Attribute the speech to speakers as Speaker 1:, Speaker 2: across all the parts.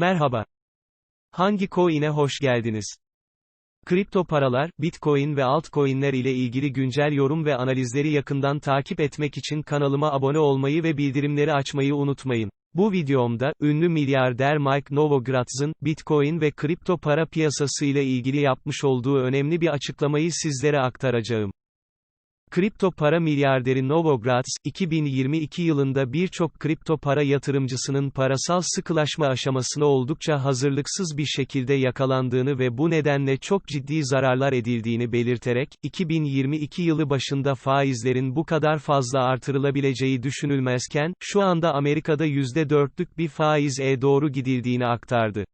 Speaker 1: Merhaba. Hangi coin'e hoş geldiniz? Kripto paralar, Bitcoin ve altcoin'ler ile ilgili güncel yorum ve analizleri yakından takip etmek için kanalıma abone olmayı ve bildirimleri açmayı unutmayın. Bu videomda, ünlü milyarder Mike Novogratz'ın, Bitcoin ve kripto para piyasası ile ilgili yapmış olduğu önemli bir açıklamayı sizlere aktaracağım. Kripto para milyarderi Novogratz, 2022 yılında birçok kripto para yatırımcısının parasal sıkılaşma aşamasına oldukça hazırlıksız bir şekilde yakalandığını ve bu nedenle çok ciddi zararlar edildiğini belirterek, 2022 yılı başında faizlerin bu kadar fazla artırılabileceği düşünülmezken, şu anda Amerika'da %4'lük bir faize doğru gidildiğini aktardı.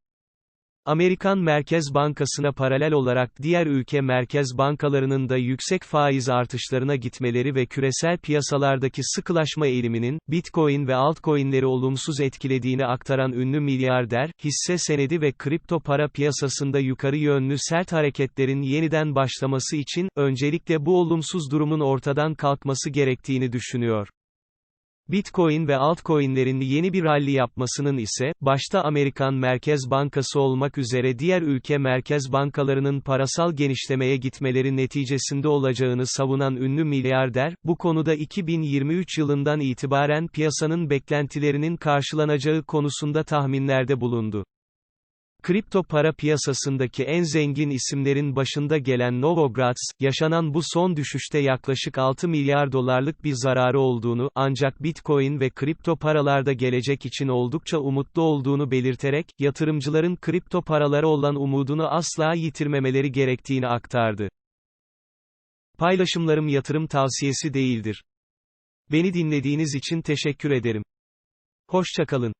Speaker 1: Amerikan Merkez Bankası'na paralel olarak diğer ülke merkez bankalarının da yüksek faiz artışlarına gitmeleri ve küresel piyasalardaki sıkılaşma eğiliminin, Bitcoin ve altcoin'leri olumsuz etkilediğini aktaran ünlü milyarder, hisse senedi ve kripto para piyasasında yukarı yönlü sert hareketlerin yeniden başlaması için, öncelikle bu olumsuz durumun ortadan kalkması gerektiğini düşünüyor. Bitcoin ve altcoin'lerin yeni bir rally yapmasının ise, başta Amerikan Merkez Bankası olmak üzere diğer ülke merkez bankalarının parasal genişlemeye gitmeleri neticesinde olacağını savunan ünlü milyarder, bu konuda 2023 yılından itibaren piyasanın beklentilerinin karşılanacağı konusunda tahminlerde bulundu. Kripto para piyasasındaki en zengin isimlerin başında gelen Novogratz, yaşanan bu son düşüşte yaklaşık 6 milyar dolarlık bir zararı olduğunu, ancak Bitcoin ve kripto paralarda gelecek için oldukça umutlu olduğunu belirterek, yatırımcıların kripto paralara olan umudunu asla yitirmemeleri gerektiğini aktardı. Paylaşımlarım yatırım tavsiyesi değildir. Beni dinlediğiniz için teşekkür ederim. Hoşçakalın.